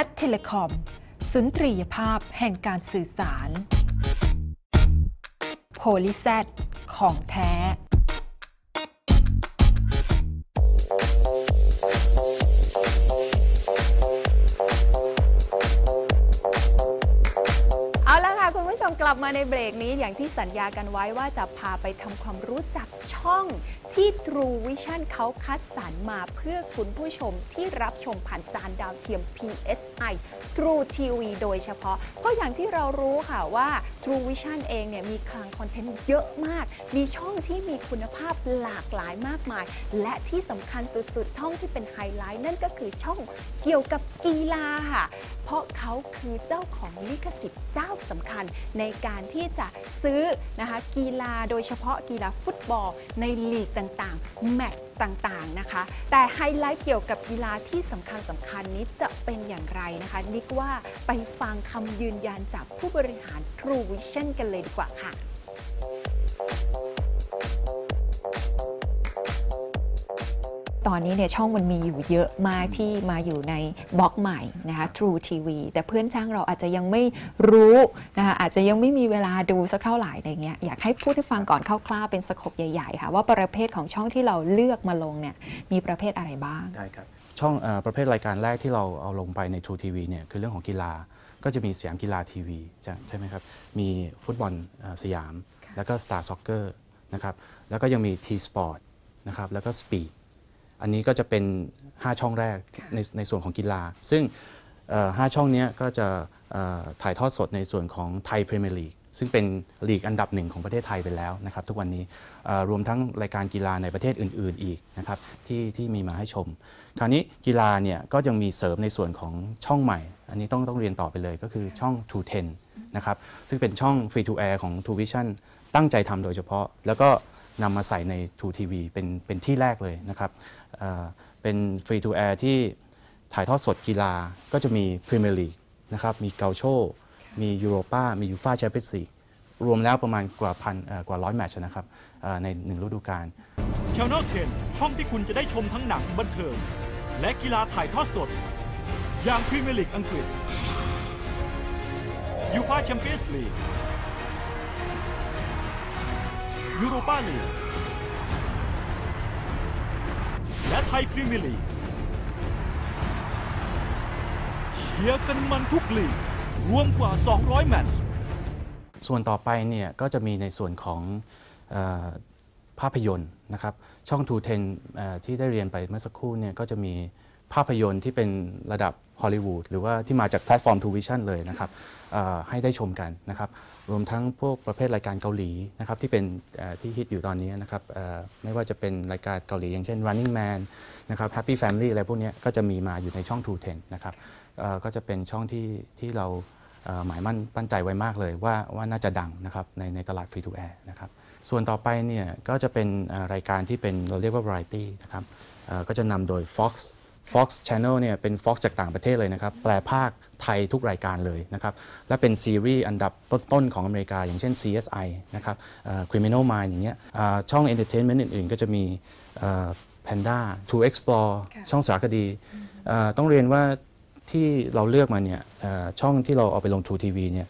Cat Telecom สุนทรียภาพแห่งการสื่อสาร โพลิแซดของแท้ ลับมาในเบรกนี้อย่างที่สัญญากันไว้ว่าจะพาไปทำความรู้จักช่องที่ True Vision เขาคัดสรรมาเพื่อคุณผู้ชมที่รับชมผ่านจานดาวเทียม PSI True TV โดยเฉพาะ เพราะอย่างที่เรารู้ค่ะว่า True Vision เองเนี่ยมีคลังคอนเทนต์เยอะมาก มีช่องที่มีคุณภาพหลากหลายมากมาย และที่สำคัญสุดๆ ช่องที่เป็นไฮไลท์นั่นก็คือช่องเกี่ยวกับกีฬาค่ะ เพราะเขาคือเจ้าของลิขสิทธิ์เจ้าสำคัญในการที่จะซื้อนะคะกีฬาโดยเฉพาะกีฬาฟุตบอลในลีกต่างๆ แมตช์ต่างๆนะคะ แต่ไฮไลท์เกี่ยวกับกีฬาที่สำคัญสำคัญนี้จะเป็นอย่างไรนะคะนิกว่าไปฟังคำยืนยันจากผู้บริหาร True Vision กันเลยดีกว่าค่ะ ตอนนี้เนี่ยช่องมันมีอยู่เยอะมากที่มาอยู่ในบล็อกใหม่นะคะ True TV แต่เพื่อนช่างเราอาจจะยังไม่รู้นะคะอาจจะยังไม่มีเวลาดูสักเท่าไหร่อะไรเงี้ยอยากให้พูดให้ฟังก่อนคร่าวๆเป็นสโคปใหญ่ๆค่ะว่าประเภทของช่องที่เราเลือกมาลงเนี่ยมีประเภทอะไรบ้างได้ครับช่องเออประเภทรายการแรกที่เราเอาลงไปใน True TV เนี่ยคือเรื่องของกีฬาก็จะมีสยามกีฬาทีวีใช่ใช่ไหมครับมีฟุตบอลเอ่อสยาม แล้วก็ Star Soccer นะครับแล้วก็ยังมี T Sport นะครับแล้วก็ Speed อันนี้ก็จะเป็น 5 ช่องแรกในในส่วนของกีฬา ซึ่งเอ่อห้าช่องเนี้ยก็จะเอ่อถ่ายทอดสดในส่วนของไทยพรีเมียร์ลีกซึ่งเป็นลีกอันดับหนึ่งของประเทศไทยไปแล้วนะครับทุกวันนี้เอ่อรวมทั้งรายการกีฬาในประเทศอื่น ๆ อีกนะครับที่ที่มีมาให้ชม คราวนี้กีฬาเนี่ยก็ยังมีเสริมในส่วนของช่องใหม่ อันนี้ต้องต้องเรียนต่อไปเลยก็คือช่อง True 10นะครับซึ่งเป็นช่อง Free to Air ของ True Vision ตั้งใจทำโดยเฉพาะแล้วก็ นำมาใส่ใน True TV เป็นเป็นที่แรกเลยนะครับเป็น Free to Air ที่ถ่ายทอดสดกีฬาก็จะมี Premier League นะครับมีเกาโชมียูโรปามียูฟาแชมเปี้ยนส์ลีกรวมแล้วประมาณกว่าพันกว่าร้อยแมตช์นะครับในหนึ่งฤดูกาล Channel 10 ช่องที่คุณจะได้ชมทั้งหนังบันเทิง และกีฬาถ่ายทอดสด อย่างพรีเมียร์ลีกอังกฤษยูฟาแชมเปี้ยนส์ลีก ยูโรปาลีกและไทยพรีเมียร์ลีกเชียร์กันมันทุกลีกรวมกว่า 200 แมตช์ส่วนต่อไปเนี่ยก็จะมีในส่วนของออภาพยนตร์นะครับช่อง True 10เอ่อที่ได้เรียนไปเมื่อสักครู่เนี่ยก็จะมี ภาพยนตร์ที่เป็นระดับฮอลลีวูดหรือว่าที่มาจากแพลตฟอร์ม True Vision เลยนะครับให้ได้ชมกันนะครับรวมทั้งพวกประเภทรายการเกาหลีนะครับที่เป็นที่ฮิตอยู่ตอนนี้นะครับไม่ว่าจะเป็นรายการเกาหลี อย่างเช่น Running Man นะครับ Happy Family อะไรพวกนี้ก็จะมีมาอยู่ในช่อง True 10นะครับก็จะเป็นช่องที่ที่เราหมายมั่นปั้นใจไว้มากเลยว่าว่าน่าจะดังนะครับในในตลาดฟรีทูแอร์นะครับส่วนต่อไปเนี่ยก็จะเป็นรายการที่เป็นเราเรียกว่า variety นะครับก็จะนำโดย Fox Fox Channel เนี่ยเป็น Fox จากต่างประเทศเลยนะครับ แปลภาคไทยทุกรายการเลยนะครับ และเป็นซีรีส์อันดับต้นๆของอเมริกา อย่างเช่น CSI นะครับเอ่อ Criminal Mind อย่างเงี้ยอ่าช่อง Entertainment อื่นๆ ก็จะมีเอ่อ Panda True Explore ช่องสารคดีเอ่อต้องเรียนว่าที่เราเลือกมาเนี่ยเอ่อช่องที่เราเอาไปลง True TV เนี่ย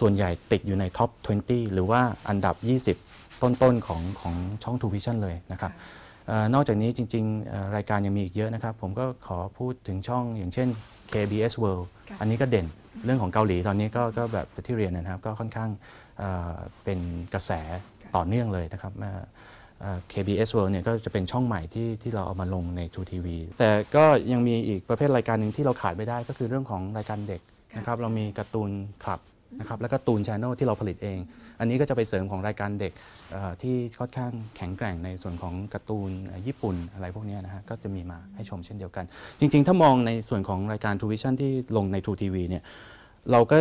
ส่วนใหญ่ติดอยู่ในท็อป 20 หรือว่าอันดับ 20 ต้นๆของของช่อง True Vision เลยนะครับเออ นอกจากนี้จริงๆเอ่อรายการยังมีอีกเยอะนะครับ ผมก็ขอพูดถึงช่องอย่างเช่น KBS World ค่ะอันนี้ก็เด่นเรื่องของเกาหลีตอนนี้ก็ก็แบบที่เรียนนะครับ ก็ค่อนข้างเอ่อเป็นกระแสต่อเนื่องเลยนะครับเอ่อเอ่อ KBS World เนี่ยก็จะเป็นช่องใหม่ที่ที่เราเอามาลงใน True TV แต่ก็ยังมีอีกประเภทรายการหนึ่งที่เราขาดไม่ได้ก็คือเรื่องของรายการเด็กนะครับ เรามีการ์ตูนคลับ นะครับและการ์ตูนช n นลที่เราผลิตเอง อันนี้ก็จะไปเสริมของรายการเด็กเอ่อที่ค่อนข้างแข็งแกร่งในส่วนของการ์ตูนเอ่อญี่ปุ่นอะไรพวกเนี้ยนะฮะก็จะมีมาให้ชมเช่นเดียวกัน จริง ๆ ถ้ามองในส่วนของรายการ True Vision ที่ลงใน True TV เนี่ยเราก็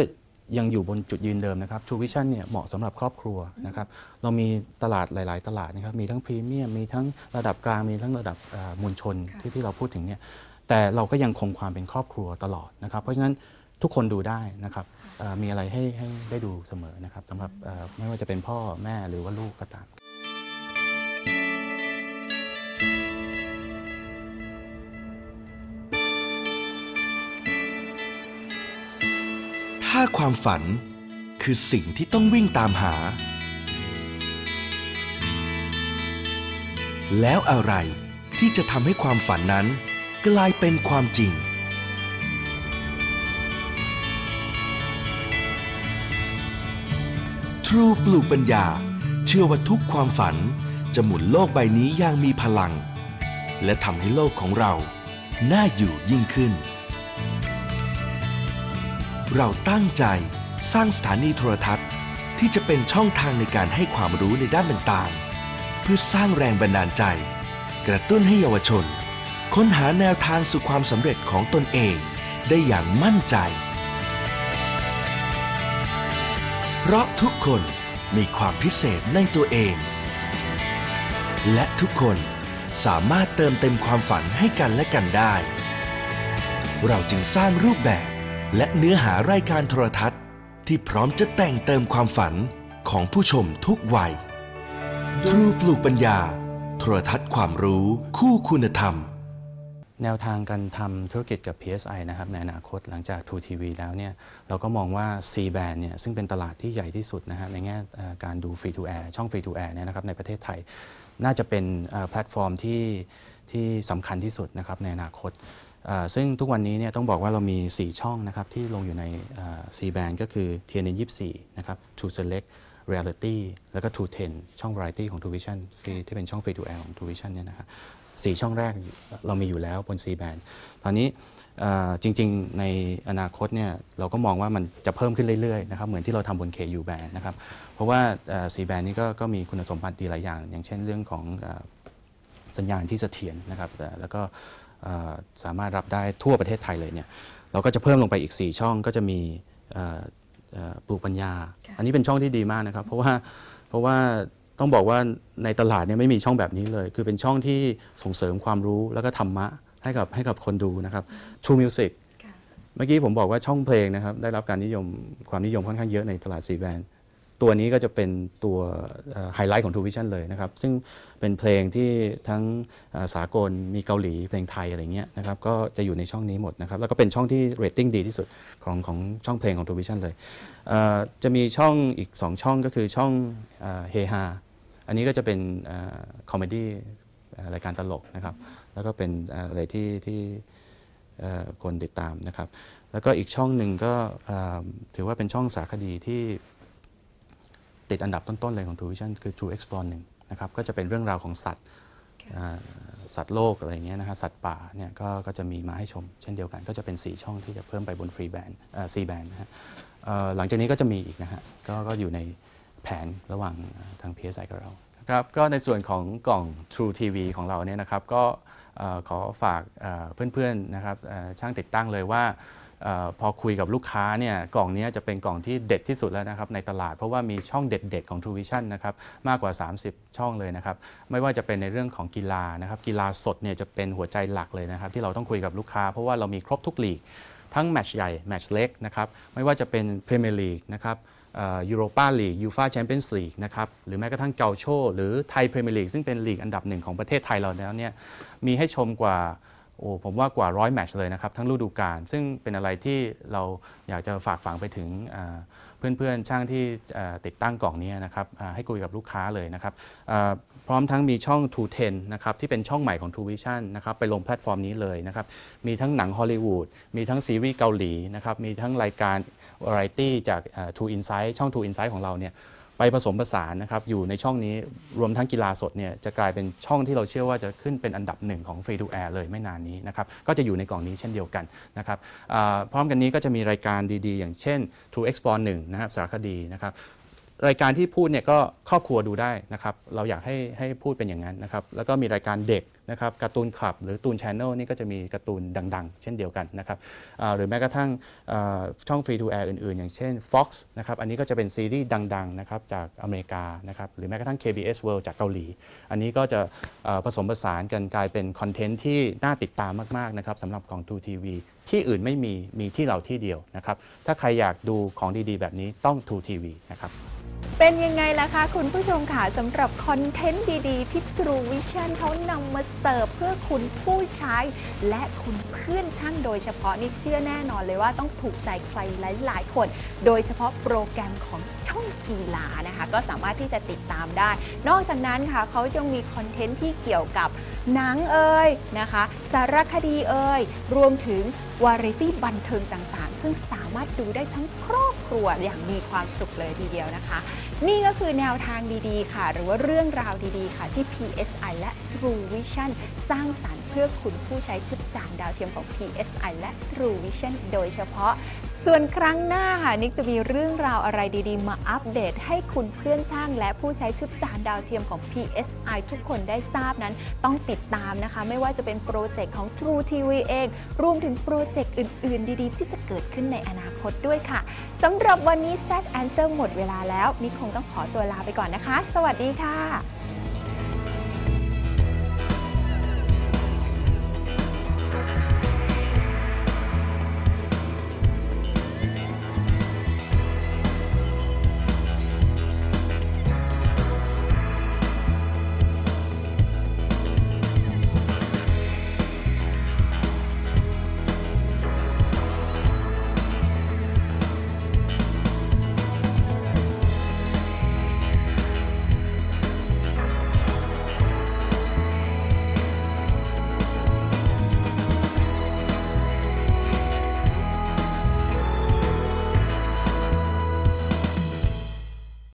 ยังอยู่บนจุดยืนเดิมนะครับ True Vision เนี่ยเหมาะสำหรับครอบครัวนะครับเรามีตลาดหลาย ๆ ตลาดนะครับมีทั้งพรีเมียมมีทั้งระดับกลางมีทั้งระดับเอ่อมวลชนที่ที่เราพูดถึงเนี่ยแต่เราก็ยังคงความเป็นครอบครัวตลอดนะครับเพราะฉะนั้น ทุกคนดูได้นะครับเอ่อมีอะไรให้ให้ได้ดูเสมอนะครับสำหรับเอ่อไม่ว่าจะเป็นพ่อแม่หรือว่าลูกก็ตามคถ้าความฝันคือสิ่งที่ต้องวิ่งตามหา แล้วอะไรที่จะทำให้ความฝันนั้นกลายเป็นความจริง ทรูปลูกปัญญา เชื่อว่าทุกความฝันจะหมุนโลกใบนี้อย่างมีพลัง และทำให้โลกของเรา น่าอยู่ยิ่งขึ้น เราตั้งใจสร้างสถานีโทรทัศน์ ที่จะเป็นช่องทางในการให้ความรู้ในด้านต่างๆ เพื่อสร้างแรงบันดาลใจ กระตุ้นให้เยาวชน ค้นหาแนวทางสู่ความสำเร็จของตนเองได้อย่างมั่นใจ เพราะทุกคนมีความพิเศษในตัวเอง และทุกคนสามารถเติมเต็มความฝันให้กันและกันได้ เราจึงสร้างรูปแบบ และเนื้อหารายการโทรทัศน์ ที่พร้อมจะแต่งเติมความฝันของผู้ชมทุกวัยทรูปลูกปัญญา โทรทัศน์ความรู้คู่คุณธรรม แนวทางการทำธุรกิจกับ PSI นะครับในอนาคตหลังจาก True TV แล้วเนี่ยเราก็มองว่า C band เนี่ยซึ่งเป็นตลาดที่ใหญ่ที่สุดนะฮะในแง่การดู Free to Air ช่อง Free to Air เนี่ยนะครับในประเทศไทย น่าจะเป็นแพลตฟอร์มที่ที่สำคัญที่สุดนะครับในอนาคต ซึ่งทุกวันนี้เนี่ยต้องบอกว่าเรามี 4 ช่องนะครับที่ลงอยู่ใน C band ก็คือ TNN 24นะครับ True Select Reality แล้วก็ True 10 ช่อง Variety ของ True Vision ที่เป็นช่อง Free to Air ของ True Vision เนี่ยนะครับ สี่ช่องแรกเรามีอยู่แล้วบน C band ตอนนี้เอ่อจริงๆ ในอนาคตเนี่ยเราก็มองว่ามันจะเพิ่มขึ้นเรื่อยๆนะครับเหมือนที่เราทำบน KU band นะครับเพราะว่าเอ่อ C band นี้ก็ก็มีคุณสมบัติดีหลายอย่าง อย่างเช่นเรื่องของเอ่อสัญญาณที่เสถียรนะครับแต่แล้วก็เอ่อสามารถรับได้ทั่วประเทศไทยเลยเนี่ยเราก็จะเพิ่มลงไปอีก 4 ช่องก็จะมีเอ่อเอ่อปลูกปัญญา อันนี้เป็นช่องที่ดีมากนะครับ เพราะว่าเพราะว่า ต้องบอกว่าในตลาดเนี่ยไม่มีช่องแบบนี้เลย คือเป็นช่องที่ส่งเสริมความรู้แล้วก็ธรรมะให้กับให้กับคนดูนะครับ True Music เมื่อกี้ผมบอกว่าช่องเพลงนะครับ ได้รับการนิยมความนิยมค่อนข้างเยอะในตลาดซีแบนตัวนี้ก็จะเป็นตัวไฮไลท์ของ True Vision เลยนะครับ ซึ่งเป็นเพลงที่ทั้งเอ่อสากลมีเกาหลีเพลงไทยอะไรเงี้ยนะครับ ก็จะอยู่ในช่องนี้หมดนะครับ แล้วก็เป็นช่องที่เรตติ้งดีที่สุดของของช่องเพลงของ True Vision เลยเอ่อจะมีช่องอีก 2 ช่องก็คือช่องเฮฮา อันนี้ก็จะเป็นคอมเมดี้รายการตลกนะครับ แล้วก็เป็นเอ่ออะไรที่ที่เอ่อคนติดตามนะครับ แล้วก็อีกช่องหนึ่งก็เอ่อถือว่าเป็นช่องสารคดีที่ติดอันดับต้น ๆ เลยของ True Vision คือ True Explore 1นะครับ ก็จะเป็นเรื่องราวของสัตว์อ่าสัตว์โลกอะไรอย่างเงี้ยนะฮะสัตว์ป่าเนี่ยก็ก็จะมีมาให้ชมเช่นเดียวกัน ก็จะเป็น 4 ช่องที่จะเพิ่มไปบนฟรีแบนซีแบนนะฮะเอ่อหลังจากนี้ก็จะมีอีกนะฮะก็ก็อยู่ใน แผนระหว่างทาง PSI กับเราครับก็ในส่วนของกล่อง True TV ของเราเนี่ยนะครับก็ขอฝากเพื่อนๆนะครับช่างติดตั้งเลยว่าออพอคุยกับลูกค้าเนี่ยกล่องนี้จะเป็นกล่องที่เด็ดที่สุดแล้วนะครับในตลาดเพราะว่ามีช่องเด็ดๆของ True Vision นะครับมากกว่า 30 ช่องเลยนะครับไม่ว่าจะเป็นในเรื่องของกีฬานะครับกีฬาสดเนี่ยจะเป็นหัวใจหลักเลยนะครับที่เราต้องคุยกับลูกค้า เพราะว่าเรามีครบทุกลีก ทั้งแมตช์ใหญ่แมตช์เล็กนะครับไม่ว่าจะเป็นพรีเมียร์ลีกนะครับ ยูโรปาลีกยูฟาแชมเปี้ยนส์ลีกนะครับหรือแม้กระทั่งเกาโชหรือไทยพรีเมียร์ลีกซึ่งเป็นลีกอันดับหนึ่งของประเทศไทยเราแล้วเนี่ยมีให้ชมกว่าโอ้ผมว่ากว่าร้อยแมชเลยนะครับ ทั้งฤดูกาลซึ่งเป็นอะไรที่เราอยากจะฝากฝังไปถึงอ่าเพื่อนๆ ช่างที่ติดตั้งกล่องนี้นะครับให้คุยกับลูกค้าเลยนะครับ พร้อมทั้งมีช่อง 210 นะครับ ที่เป็นช่องใหม่ของ True Vision นะครับ ไปลงแพลตฟอร์มนี้เลยนะครับ มีทั้งหนังฮอลลีวูดมีทั้งซีรีส์เกาหลีนะครับ มีทั้งรายการวาไรตี้จาก True Insight ช่อง True Insight ของเราเนี่ยไปผสมผสานนะครับอยู่ในช่องนี้รวมทั้งกีฬาสดเนี่ยจะกลายเป็นช่องที่เราเชื่อว่าจะขึ้นเป็นอันดับหนึ่งของ Free to Air เลยไม่นานนี้นะครับก็จะอยู่ในกล่องนี้เช่นเดียวกันนะครับพร้อมกันนี้ก็จะมีรายการดีๆ อย่างเช่น True Explore 1นะครับสารคดีนะครับ รายการที่พูดเนี่ยก็ครอบครัวดูได้นะครับ เราอยากให้ให้พูดเป็นอย่างนั้นนะครับ แล้วก็มีรายการเด็กนะครับการ์ตูนคลับ หรือตูนชานอลนี่ก็จะมีการ์ตูนดัง ๆ เช่นเดียวกันนะครับหรือแม้กระทั่งช่องฟรีทูแอร์อื่น ๆ อย่างเช่น Fox นะครับอันนี้ก็จะเป็นซีรีส์ดัง ๆ นะครับจากอเมริกานะครับหรือแม้กระทั่ง KBS World จากเกาหลี อันนี้ก็จะผสมผสานกันกลายเป็นคอนเทนต์ที่น่าติดตามมาก ๆ นะครับสำหรับของ True TV ที่อื่นไม่มีมีที่เราที่เดียวนะครับถ้าใครอยากดูของดีๆ แบบนี้ต้อง True TV นะครับ เป็นยังไงล่ะคะ คุณผู้ชมค่ะสำหรับคอนเทนต์ดีๆ ที่ True Vision เขานำมาเสิร์ฟเพื่อคุณผู้ใช้ และคุณเพื่อนช่างโดยเฉพาะนี่เชื่อแน่นอนเลยว่าต้องถูกใจใครหลาย ๆ คน โดยเฉพาะโปรแกรมของช่องกีฬานะคะ ก็สามารถที่จะติดตามได้ นอกจากนั้นค่ะเขายังมีคอนเทนต์ที่เกี่ยวกับหนังเอ่ยนะคะ สารคดีเอ่ยรวมถึงวาไรตี้บันเทิงต่างๆ ซึ่งสามารถดูได้ทั้งครอบครัวอย่างมีความสุขเลยทีเดียวนะคะ นี่ก็คือแนวทางดีๆ ค่ะ หรือว่าเรื่องราวดีๆ ค่ะที่ PSI และ True Vision สร้างสารรค์เพื่อคุณผู้ใช้ชุดจานดาวเทียมของ PSI และ True Vision โดยเฉพาะส่วนครั้งหน้าค่ะนิกจะมีเรื่องราวอะไรดีๆ มาอัปเดตให้คุณเพื่อนช่าง และผู้ใช้ชุดจานดาวเทียมของ PSI ทุกคนได้ทราบนั้นต้องติดตามนะคะ ไม่ว่าจะเป็นโปรเจกต์ของ True TV เอง รวมถึงโปรเจกต์อื่นๆ ดีๆ ที่จะเกิดขึ้นในอนาคตด้วยค่ะสำหรับวันนี้ Set Answer หมดเวลาแล้วนิกคงต้องขอตัวลาไปก่อนนะคะ สวัสดีค่ะ